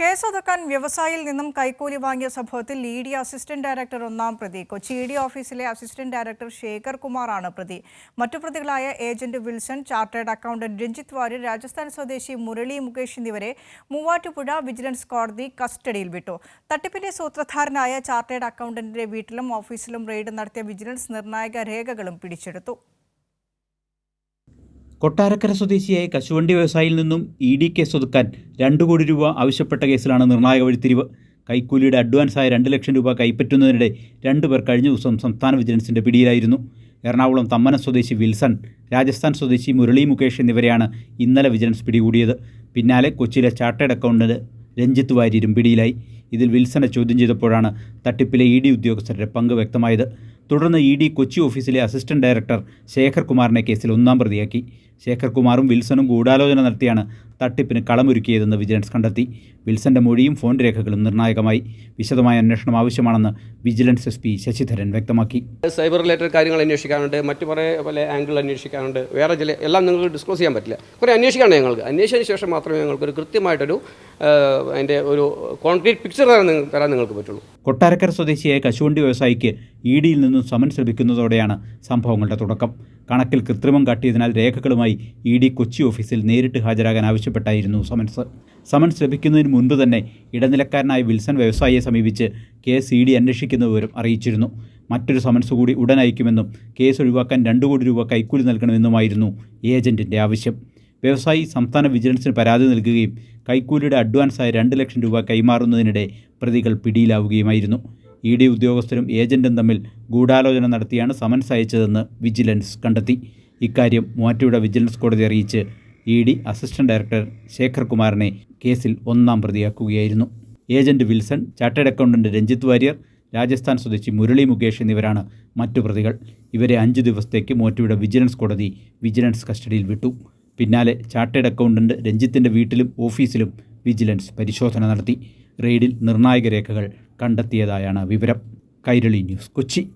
കേസൊതുക്കാൻ വ്യവസായിയിൽ നിന്നും കൈക്കൂലി വാങ്ങിയ സംഭവത്തിൽ ഇ ഡി അസിസ്റ്റന്റ് ഡയറക്ടർ ഒന്നാം പ്രതി. കൊച്ചി ഇ ഡി ഓഫീസിലെ അസിസ്റ്റന്റ് ഡയറക്ടർ ശേഖർ കുമാറാണ് പ്രതി. മറ്റു പ്രതികളായ agent Wilson chartered accountant Ranjith Warrier Rajasthan സ്വദേശി മുരളി മുകേഷ് എന്നിവരെ മൂവാറ്റുപുഴ വിജിലൻസ് കോടതി കസ്റ്റഡിയിൽ വിട്ടു. തട്ടിപ്പിന്റെ സൂത്രധാരനായ ചാർട്ടേഡ് അക്കൗണ്ടന്റിന്റെ വീട്ടിലും ഓഫീസിലും റെയ്ഡ് നടത്തിയ വിജിലൻസ് നിർണായക രേഖകളും പിടിച്ചെടുത്തു. കൊട്ടാരക്കര സ്വദേശിയായ കശുവണ്ടി വ്യവസായിയിൽ നിന്നും ഇ ഡി കേസ് ഒതുക്കാൻ രണ്ട് കോടി രൂപ ആവശ്യപ്പെട്ട കേസിലാണ് നിർണായക വഴിത്തിരിവ്. കൈക്കൂലിയുടെ അഡ്വാൻസായ രണ്ട് ലക്ഷം രൂപ കൈപ്പറ്റുന്നതിനിടെ രണ്ടുപേർ കഴിഞ്ഞ ദിവസം സംസ്ഥാന വിജിലൻസിന്റെ പിടിയിലായിരുന്നു. എറണാകുളം തമ്മന സ്വദേശി വിൽസൺ രാജസ്ഥാൻ സ്വദേശി മുരളി മുകേഷ് എന്നിവരെയാണ് ഇന്നലെ വിജിലൻസ് പിടികൂടിയത്. പിന്നാലെ കൊച്ചിയിലെ ചാർട്ടേഡ് അക്കൗണ്ടന്റ് രഞ്ജിത്ത് വാര്യരും പിടിയിലായി. ഇതിൽ വിൽസനെ ചോദ്യം ചെയ്തപ്പോഴാണ് തട്ടിപ്പിലെ ഇ ഡി ഉദ്യോഗസ്ഥരുടെ പങ്ക് വ്യക്തമായത്. തുടർന്ന് ഇ ഡി കൊച്ചി ഓഫീസിലെ അസിസ്റ്റന്റ് ഡയറക്ടർ ശേഖർ കുമാറിനെ കേസിൽ ഒന്നാം പ്രതിയാക്കി. ശേഖർ കുമാറും വിൽസണും ഗൂഢാലോചന നടത്തിയാണ് തട്ടിപ്പിന് കളമൊരുക്കിയതെന്ന് വിജിലൻസ് കണ്ടെത്തി. വിൽസന്റെ മൊഴിയും ഫോൺ രേഖകളും നിർണായകമായി. വിശദമായ അന്വേഷണം ആവശ്യമാണെന്ന് വിജിലൻസ് എസ് പി ശശിധരൻ വ്യക്തമാക്കി. സൈബർ റിലേറ്റഡ് കാര്യങ്ങൾ അന്വേഷിക്കാനുണ്ട് മറ്റു കുറേ പല ആംഗിൾ അന്വേഷിക്കാനുണ്ട്. വേറെ ചില എല്ലാം നിങ്ങൾക്ക് ഡിസ്ക്ലോസ് ചെയ്യാൻ പറ്റില്ല. കുറേ അന്വേഷിക്കാണ് ഞങ്ങൾക്ക്. അന്വേഷിച്ചതിന് ശേഷം മാത്രമേ ഞങ്ങൾക്കൊരു കൃത്യമായിട്ടൊരു അതിന്റെ ഒരു കോൺക്രീറ്റ് പിക്ചർ തരാൻ നിങ്ങ- തരാൻ നിങ്ങൾക്ക് പറ്റുള്ളൂ. കൊട്ടാരക്കര സ്വദേശിയായ കശുവണ്ടി വ്യവസായിക്ക് ഇ ഡിയിൽ നിന്നും സമൻസ് ലഭിക്കുന്നതോടെയാണ് സംഭവങ്ങളുടെ തുടക്കം. കണക്കിൽ കൃത്രിമം കാട്ടിയതിനാൽ രേഖകളുമായി ഇ ഡി കൊച്ചി ഓഫീസിൽ നേരിട്ട് ഹാജരാകാൻ ആവശ്യപ്പെട്ടായിരുന്നു സമൻസ്. സമൻസ് ലഭിക്കുന്നതിന് മുൻപ് തന്നെ ഇടനിലക്കാരനായ വിൽസൺ വ്യവസായിയെ സമീപിച്ച് കേസ് ഇ ഡി അന്വേഷിക്കുന്ന വിവരം അറിയിച്ചിരുന്നു. മറ്റൊരു സമൻസ് കൂടി ഉടൻ അയക്കുമെന്നും കേസ് ഒഴിവാക്കാൻ രണ്ട് കോടി രൂപ കൈക്കൂലി നൽകണമെന്നുമായിരുന്നു ഏജന്റിന്റെ ആവശ്യം. വ്യവസായി സംസ്ഥാന വിജിലൻസിന് പരാതി നൽകുകയും കൈക്കൂലിയുടെ അഡ്വാൻസായ രണ്ട് ലക്ഷം രൂപ കൈമാറുന്നതിനിടെ പ്രതികൾ പിടിയിലാവുകയുമായിരുന്നു. ഇ ഡി ഉദ്യോഗസ്ഥരും ഏജന്റും തമ്മിൽ ഗൂഢാലോചന നടത്തിയാണ് സമൻസ് അയച്ചതെന്ന് വിജിലൻസ് കണ്ടെത്തി. ഇക്കാര്യം മൂവാറ്റുപുഴ വിജിലൻസ് കോടതി അറിയിച്ച് E D assistant director Shekhar കുമാറിനെ കേസിൽ ഒന്നാം പ്രതിയാക്കുകയായിരുന്നു. Agent Wilson chartered accountant Ranjith Warrier Rajasthan സ്വദേശി മുരളി മുകേഷ് എന്നിവരാണ് മറ്റു പ്രതികൾ. ഇവരെ അഞ്ച് ദിവസത്തേക്ക് മൂവാറ്റുപുഴ വിജിലൻസ് കോടതി വിജിലൻസ് കസ്റ്റഡിയിൽ വിട്ടു. പിന്നാലെ ചാർട്ടേഡ് അക്കൗണ്ടന്റ് രഞ്ജിത്തിന്റെ വീട്ടിലും ഓഫീസിലും വിജിലൻസ് പരിശോധന നടത്തി. റെയ്ഡിൽ നിർണായക രേഖകൾ കണ്ടെത്തിയതായാണ് വിവരം. കൈരളി ന്യൂസ് കൊച്ചി.